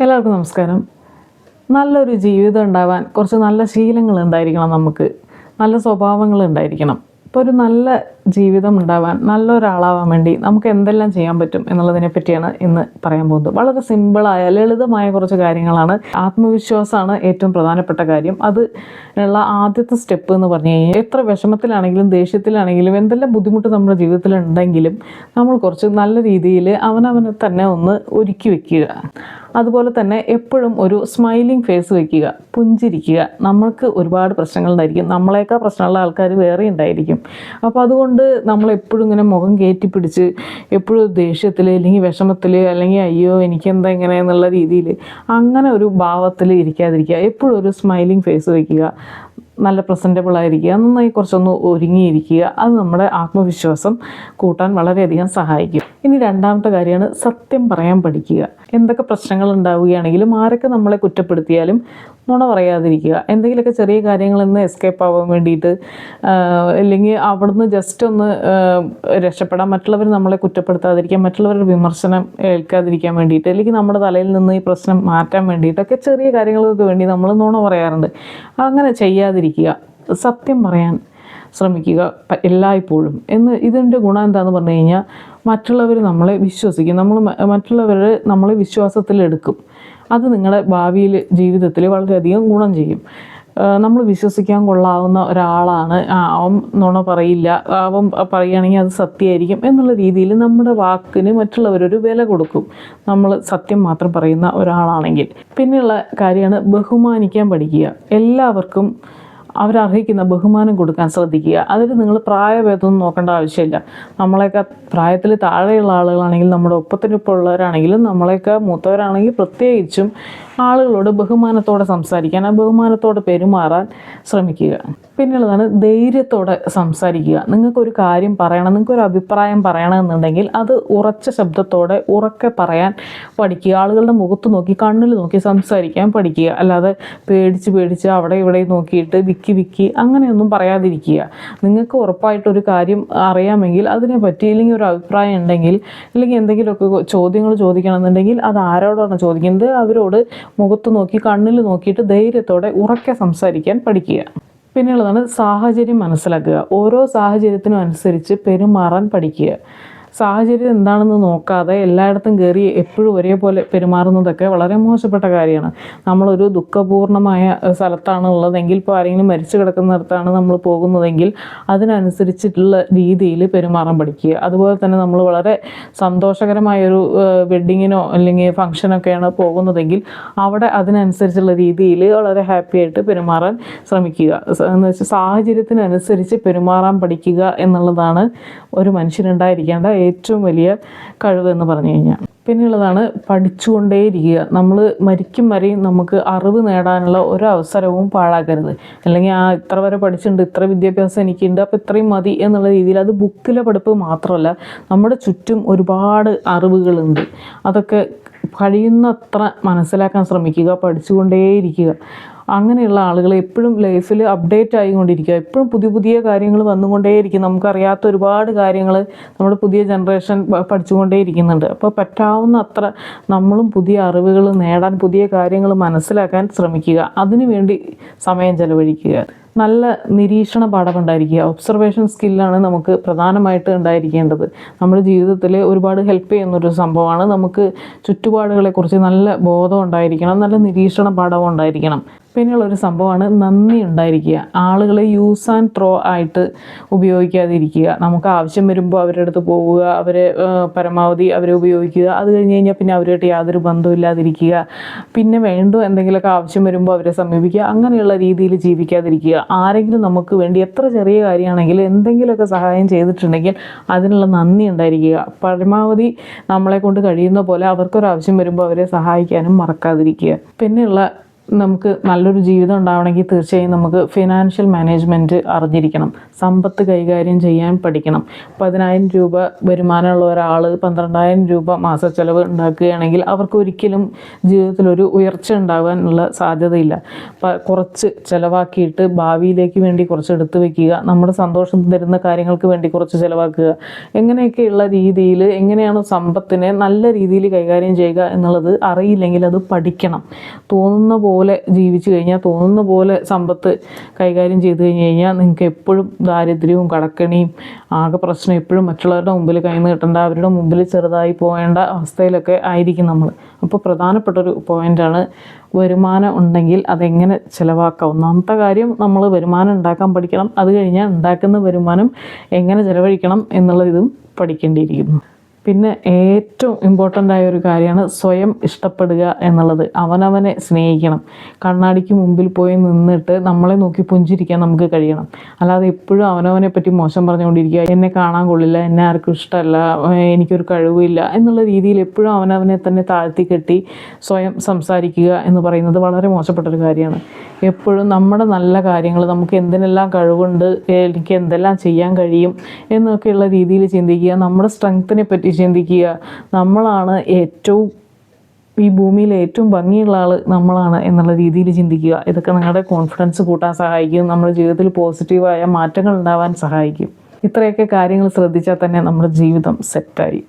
എല്ലാവർക്കും നമസ്കാരം. നല്ലൊരു ജീവിതം ഉണ്ടാവാൻ കുറച്ച് നല്ല ശീലങ്ങൾ ഉണ്ടായിരിക്കണം നമുക്ക്. നല്ല സ്വഭാവങ്ങൾ ഉണ്ടായിരിക്കണം. ഇപ്പോൾ ഒരു നല്ല ജീവിതം ഉണ്ടാവാൻ നല്ലൊരാളാവാൻ വേണ്ടി നമുക്ക് എന്തെല്ലാം ചെയ്യാൻ പറ്റും എന്നുള്ളതിനെ പറ്റിയാണ് ഇന്ന് പറയാൻ പോകുന്നത്. വളരെ സിമ്പിളായ ലളിതമായ കുറച്ച് കാര്യങ്ങളാണ്. ആത്മവിശ്വാസമാണ് ഏറ്റവും പ്രധാനപ്പെട്ട കാര്യം. അത് ഉള്ള ആദ്യത്തെ സ്റ്റെപ്പ് എന്ന് പറഞ്ഞു കഴിഞ്ഞാൽ എത്ര വിഷമത്തിലാണെങ്കിലും ദേഷ്യത്തിലാണെങ്കിലും എന്തെല്ലാം ബുദ്ധിമുട്ട് നമ്മുടെ ജീവിതത്തിൽ ഉണ്ടെങ്കിലും നമ്മൾ കുറച്ച് നല്ല രീതിയിൽ അവനവനെ തന്നെ ഒന്ന് ഒരുക്കി വെക്കുക. അതുപോലെ തന്നെ എപ്പോഴും ഒരു സ്മൈലിംഗ് ഫേസ് വയ്ക്കുക പുഞ്ചിരിക്കുക. നമ്മൾക്ക് ഒരുപാട് പ്രശ്നങ്ങളുണ്ടായിരിക്കും നമ്മളേക്കാൾ പ്രശ്നമുള്ള ആൾക്കാർ വേറെ ഉണ്ടായിരിക്കും. അപ്പോൾ അതുകൊണ്ട് നമ്മൾ എപ്പോഴും ഇങ്ങനെ മുഖം കയറ്റി പിടിച്ച് എപ്പോഴും ദേഷ്യത്തിൽ അല്ലെങ്കിൽ വിഷമത്തിൽ അല്ലെങ്കിൽ അയ്യോ എനിക്കെന്താ ഇങ്ങനെ എന്നുള്ള രീതിയിൽ അങ്ങനെ ഒരു ഭാവത്തിൽ ഇരിക്കാതിരിക്കുക. എപ്പോഴും ഒരു സ്മൈലിംഗ് ഫേസ് വയ്ക്കുക. നല്ല പ്രസന്റബിൾ ആയിരിക്കുക നന്നായി കുറച്ചൊന്ന് ഒരുങ്ങിയിരിക്കുക അത് നമ്മുടെ ആത്മവിശ്വാസം കൂട്ടാൻ വളരെയധികം സഹായിക്കും. ഇനി രണ്ടാമത്തെ കാര്യമാണ് സത്യം പറയാൻ പഠിക്കുക. എന്തൊക്കെ പ്രശ്നങ്ങൾ ഉണ്ടാവുകയാണെങ്കിലും ആരൊക്കെ നമ്മളെ കുറ്റപ്പെടുത്തിയാലും നുണ പറയാതിരിക്കുക. എന്തെങ്കിലുമൊക്കെ ചെറിയ കാര്യങ്ങളിൽ നിന്ന് എസ്കേപ്പ് ആവാൻ വേണ്ടിയിട്ട് അല്ലെങ്കിൽ അവിടുന്ന് ജസ്റ്റ് ഒന്ന് രക്ഷപ്പെടാൻ മറ്റുള്ളവർ നമ്മളെ കുറ്റപ്പെടുത്താതിരിക്കാൻ മറ്റുള്ളവരുടെ വിമർശനം ഏൽക്കാതിരിക്കാൻ വേണ്ടിയിട്ട് അല്ലെങ്കിൽ നമ്മുടെ തലയിൽ നിന്ന് ഈ പ്രശ്നം മാറ്റാൻ വേണ്ടിയിട്ടൊക്കെ ചെറിയ കാര്യങ്ങൾക്ക് വേണ്ടി നമ്മൾ നുണ പറയാറുണ്ട്. അങ്ങനെ ചെയ്യാതിരിക്കുക. സത്യം പറയാൻ ശ്രമിക്കുക എല്ലായ്പ്പോഴും. എന്ന് ഇതിന്റെ ഗുണം എന്താണെന്ന് പറഞ്ഞു കഴിഞ്ഞാൽ മറ്റുള്ളവർ നമ്മളെ വിശ്വസിക്കും. നമ്മൾ മറ്റുള്ളവർ നമ്മളെ വിശ്വാസത്തിലെടുക്കും. അത് നിങ്ങളുടെ ഭാവിയിൽ ജീവിതത്തിൽ വളരെയധികം ഗുണം ചെയ്യും. നമ്മൾ വിശ്വസിക്കാൻ കൊള്ളാവുന്ന ഒരാളാണ്. അവൻ നുണ പറയില്ല. അവൻ പറയുകയാണെങ്കിൽ അത് സത്യമായിരിക്കും എന്നുള്ള രീതിയിൽ നമ്മുടെ വാക്കിന് മറ്റുള്ളവരൊരു വില കൊടുക്കും. നമ്മൾ സത്യം മാത്രം പറയുന്ന ഒരാളാണെങ്കിൽ. പിന്നെയുള്ള കാര്യമാണ് ബഹുമാനിക്കാൻ പഠിക്കുക. എല്ലാവർക്കും അവരർഹിക്കുന്ന ബഹുമാനം കൊടുക്കാൻ ശ്രദ്ധിക്കുക. അതിൽ നിങ്ങൾ പ്രായഭേദമൊന്നും നോക്കേണ്ട ആവശ്യമില്ല. നമ്മളെയൊക്കെ പ്രായത്തിൽ താഴെയുള്ള ആളുകളാണെങ്കിലും നമ്മുടെ ഒപ്പത്തിനൊപ്പമുള്ളവരാണെങ്കിലും നമ്മളെയൊക്കെ മൂത്തവരാണെങ്കിൽ പ്രത്യേകിച്ചും ആളുകളോട് ബഹുമാനത്തോടെ സംസാരിക്കാൻ ആ ബഹുമാനത്തോടെ പെരുമാറാൻ ശ്രമിക്കുക. പിന്നെയുള്ളതാണ് ധൈര്യത്തോടെ സംസാരിക്കുക. നിങ്ങൾക്കൊരു കാര്യം പറയണം നിങ്ങൾക്കൊരു അഭിപ്രായം പറയണമെന്നുണ്ടെങ്കിൽ അത് ഉറച്ച ശബ്ദത്തോടെ ഉറക്കെ പറയാൻ പഠിക്കുക. ആളുകളുടെ മുഖത്ത് നോക്കി കണ്ണിൽ നോക്കി സംസാരിക്കാൻ പഠിക്കുക. അല്ലാതെ പേടിച്ച് പേടിച്ച് അവിടെ ഇവിടെ നോക്കിയിട്ട് വിക്കി വിക്കി അങ്ങനെയൊന്നും പറയാതിരിക്കുക. നിങ്ങൾക്ക് ഉറപ്പായിട്ടൊരു കാര്യം അറിയാമെങ്കിൽ അതിനെ പറ്റി ഇല്ലെങ്കിൽ ഒരു അഭിപ്രായം ഉണ്ടെങ്കിൽ അല്ലെങ്കിൽ എന്തെങ്കിലുമൊക്കെ ചോദ്യങ്ങൾ ചോദിക്കണമെന്നുണ്ടെങ്കിൽ അത് ആരോടാണ് ചോദിക്കുന്നത്? അവരോട് മുഖത്ത് നോക്കി കണ്ണിൽ നോക്കിയിട്ട് ധൈര്യത്തോടെ ഉറക്കെ സംസാരിക്കാൻ പഠിക്കുക. പിന്നെയുള്ളതാണ് സാഹചര്യം മനസ്സിലാക്കുക. ഓരോ സാഹചര്യത്തിനും അനുസരിച്ച് പെരുമാറാൻ പഠിക്കുക. സാഹചര്യം എന്താണെന്ന് നോക്കാതെ എല്ലായിടത്തും കയറി എപ്പോഴും ഒരേപോലെ പെരുമാറുന്നതൊക്കെ വളരെ മോശപ്പെട്ട കാര്യമാണ്. നമ്മളൊരു ദുഃഖപൂർണമായ സ്ഥലത്താണ് ഉള്ളതെങ്കിൽ ഇപ്പോൾ ആരെങ്കിലും മരിച്ചു കിടക്കുന്നിടത്താണ് നമ്മൾ പോകുന്നതെങ്കിൽ അതിനനുസരിച്ചിട്ടുള്ള രീതിയിൽ പെരുമാറാൻ പഠിക്കുക. അതുപോലെ തന്നെ നമ്മൾ വളരെ സന്തോഷകരമായൊരു വെഡ്ഡിങ്ങിനോ അല്ലെങ്കിൽ ഫംഗ്ഷനൊക്കെയാണ് പോകുന്നതെങ്കിൽ അവിടെ അതിനനുസരിച്ചുള്ള രീതിയിൽ വളരെ ഹാപ്പി ആയിട്ട് പെരുമാറാൻ ശ്രമിക്കുക. എന്ന് വെച്ചാൽ സാഹചര്യത്തിനനുസരിച്ച് പെരുമാറാൻ പഠിക്കുക എന്നുള്ളതാണ് ഒരു മനുഷ്യനുണ്ടായിരിക്കേണ്ട ഏറ്റവും വലിയ കഴിവ് എന്ന് പറഞ്ഞു കഴിഞ്ഞാൽ. പിന്നെയുള്ളതാണ് പഠിച്ചുകൊണ്ടേയിരിക്കുക. നമ്മൾ മരിക്കും വരെയും നമുക്ക് അറിവ് നേടാനുള്ള ഒരു അവസരവും പാഴാക്കരുത്. അല്ലെങ്കിൽ ആ ഇത്ര വരെ പഠിച്ചിട്ടുണ്ട് ഇത്ര വിദ്യാഭ്യാസം എനിക്കുണ്ട് അപ്പോൾ ഇത്രയും മതി എന്നുള്ള രീതിയിൽ അത് ബുക്കിലെ പഠിപ്പ് മാത്രമല്ല നമ്മുടെ ചുറ്റും ഒരുപാട് അറിവുകളുണ്ട്. അതൊക്കെ കഴിയുന്നത്ര മനസ്സിലാക്കാൻ ശ്രമിക്കുക പഠിച്ചുകൊണ്ടേയിരിക്കുക. അങ്ങനെയുള്ള ആളുകൾ എപ്പോഴും ലൈഫിൽ അപ്ഡേറ്റ് ആയിക്കൊണ്ടിരിക്കുക. എപ്പോഴും പുതിയ പുതിയ കാര്യങ്ങൾ വന്നുകൊണ്ടേയിരിക്കും. നമുക്കറിയാത്ത ഒരുപാട് കാര്യങ്ങൾ നമ്മുടെ പുതിയ ജനറേഷൻ പഠിച്ചുകൊണ്ടേയിരിക്കുന്നുണ്ട്. അപ്പോൾ പറ്റാവുന്ന അത്ര നമ്മളും പുതിയ അറിവുകൾ നേടാൻ പുതിയ കാര്യങ്ങൾ മനസ്സിലാക്കാൻ ശ്രമിക്കുക. അതിനുവേണ്ടി സമയം ചെലവഴിക്കുക. നല്ല നിരീക്ഷണ പാഠം ഉണ്ടായിരിക്കുക. ഒബ്സർവേഷൻ സ്കില്ലാണ് നമുക്ക് പ്രധാനമായിട്ട് ഉണ്ടായിരിക്കേണ്ടത്. നമ്മുടെ ജീവിതത്തിൽ ഒരുപാട് ഹെൽപ്പ് ചെയ്യുന്നൊരു സംഭവമാണ്. നമുക്ക് ചുറ്റുപാടുകളെക്കുറിച്ച് നല്ല ബോധം ഉണ്ടായിരിക്കണം. നല്ല നിരീക്ഷണ പാഠവും ഉണ്ടായിരിക്കണം. പിന്നെയുള്ള ഒരു സംഭവമാണ് നന്ദി ഉണ്ടായിരിക്കുക. ആളുകളെ യൂസ് ആൻഡ് ത്രോ ആയിട്ട് ഉപയോഗിക്കാതിരിക്കുക. നമുക്ക് ആവശ്യം വരുമ്പോൾ അവരുടെ അടുത്ത് പോവുക അവരെ പരമാവധി അവരെ ഉപയോഗിക്കുക. അത് കഴിഞ്ഞ് കഴിഞ്ഞാൽ പിന്നെ അവരുമായിട്ട് യാതൊരു ബന്ധമില്ലാതിരിക്കുക പിന്നെ വേണ്ടോ എന്തെങ്കിലുമൊക്കെ ആവശ്യം വരുമ്പോൾ അവരെ സമീപിക്കുക. അങ്ങനെയുള്ള രീതിയിൽ ജീവിക്കാതിരിക്കുക. ആരെങ്കിലും നമുക്ക് വേണ്ടി എത്ര ചെറിയ കാര്യമാണെങ്കിലും എന്തെങ്കിലുമൊക്കെ സഹായം ചെയ്തിട്ടുണ്ടെങ്കിൽ അതിനുള്ള നന്ദി ഉണ്ടായിരിക്കുക. പരമാവധി നമ്മളെ കൊണ്ട് കഴിയുന്ന പോലെ അവർക്കൊരാവശ്യം വരുമ്പോൾ അവരെ സഹായിക്കാനും മറക്കാതിരിക്കുക. പിന്നെയുള്ള നമുക്ക് നല്ലൊരു ജീവിതം ഉണ്ടാവണമെങ്കിൽ തീർച്ചയായും നമുക്ക് ഫിനാൻഷ്യൽ മാനേജ്മെന്റ് അറിഞ്ഞിരിക്കണം. സമ്പത്ത് കൈകാര്യം ചെയ്യാൻ പഠിക്കണം. പതിനായിരം രൂപ വരുമാനമുള്ള ഒരാൾ പന്ത്രണ്ടായിരം രൂപ മാസ ചിലവ് ഉണ്ടാക്കുകയാണെങ്കിൽ അവർക്ക് ഒരിക്കലും ജീവിതത്തിലൊരു ഉയർച്ച ഉണ്ടാകാനുള്ള സാധ്യതയില്ല. കുറച്ച് ചിലവാക്കിയിട്ട് ഭാവിയിലേക്ക് വേണ്ടി കുറച്ച് എടുത്തു വെക്കുക നമ്മുടെ സന്തോഷം തരുന്ന കാര്യങ്ങൾക്ക് വേണ്ടി കുറച്ച് ചിലവാക്കുക എങ്ങനെയൊക്കെയുള്ള രീതിയിൽ എങ്ങനെയാണ് സമ്പത്തിനെ നല്ല രീതിയിൽ കൈകാര്യം ചെയ്യുക എന്നുള്ളത് അറിയില്ലെങ്കിൽ അത് പഠിക്കണം. തോന്നുന്ന പോലെ ജീവിച്ചു കഴിഞ്ഞാൽ തോന്നുന്ന പോലെ സമ്പത്ത് കൈകാര്യം ചെയ്തു കഴിഞ്ഞ് കഴിഞ്ഞാൽ നിങ്ങൾക്ക് എപ്പോഴും ദാരിദ്ര്യവും കടക്കണിയും ആകെ പ്രശ്നം എപ്പോഴും മറ്റുള്ളവരുടെ മുമ്പിൽ കൈന്ന് കിട്ടേണ്ട അവരുടെ മുമ്പിൽ ചെറുതായി പോകേണ്ട അവസ്ഥയിലൊക്കെ ആയിരിക്കും നമ്മൾ അപ്പോൾ പ്രധാനപ്പെട്ടൊരു പോയിന്റാണ് വരുമാനം ഉണ്ടെങ്കിൽ അതെങ്ങനെ ചിലവാക്കാം? ഒന്നാമത്തെ കാര്യം നമ്മൾ വരുമാനം ഉണ്ടാക്കാൻ പഠിക്കണം. അത് കഴിഞ്ഞാൽ ഉണ്ടാക്കുന്ന വരുമാനം എങ്ങനെ ചിലവഴിക്കണം എന്നുള്ള ഇതും പഠിക്കേണ്ടിയിരിക്കുന്നു. പിന്നെ ഏറ്റവും ഇമ്പോർട്ടന്റ് ആയ ഒരു കാര്യമാണ് സ്വയം ഇഷ്ടപ്പെടുക എന്നുള്ളത്. അവനവനെ സ്നേഹിക്കണം. കണ്ണാടിക്ക് മുമ്പിൽ പോയി നിന്നിട്ട് നമ്മളെ നോക്കി പുഞ്ചിരിക്കാൻ നമുക്ക് കഴിയണം. അല്ലാതെ എപ്പോഴും അവനവനെ പറ്റി മോശം പറഞ്ഞുകൊണ്ടിരിക്കുക. എന്നെ കാണാൻ കൊള്ളില്ല എന്നെ ആർക്കും ഇഷ്ടമല്ല എനിക്കൊരു കഴിവില്ല എന്നുള്ള രീതിയിൽ എപ്പോഴും അവനവനെ തന്നെ താഴ്ത്തി കെട്ടി സ്വയം സംസാരിക്കുക എന്ന് പറയുന്നത് വളരെ മോശപ്പെട്ടൊരു കാര്യമാണ്. എപ്പോഴും നമ്മുടെ നല്ല കാര്യങ്ങൾ നമുക്ക് എന്തിനെല്ലാം കഴിവുണ്ട് എനിക്ക് എന്തെല്ലാം ചെയ്യാൻ കഴിയും എന്നൊക്കെയുള്ള രീതിയിൽ ചിന്തിക്കുക നമ്മുടെ സ്ട്രെങ്ത്തിനെ പറ്റി ചിന്തിക്കുക. നമ്മളാണ് ഏറ്റവും ഈ ഭൂമിയിൽ ഏറ്റവും ഭംഗിയുള്ള ആൾ നമ്മളാണ് എന്നുള്ള രീതിയിൽ ചിന്തിക്കുക. ഇതൊക്കെ നിങ്ങളുടെ കോൺഫിഡൻസ് കൂട്ടാൻ സഹായിക്കും. നമ്മുടെ ജീവിതത്തിൽ പോസിറ്റീവായ മാറ്റങ്ങൾ ഉണ്ടാവാൻ സഹായിക്കും. ഇത്രയൊക്കെ കാര്യങ്ങൾ ശ്രദ്ധിച്ചാൽ തന്നെ നമ്മുടെ ജീവിതം സെറ്റായി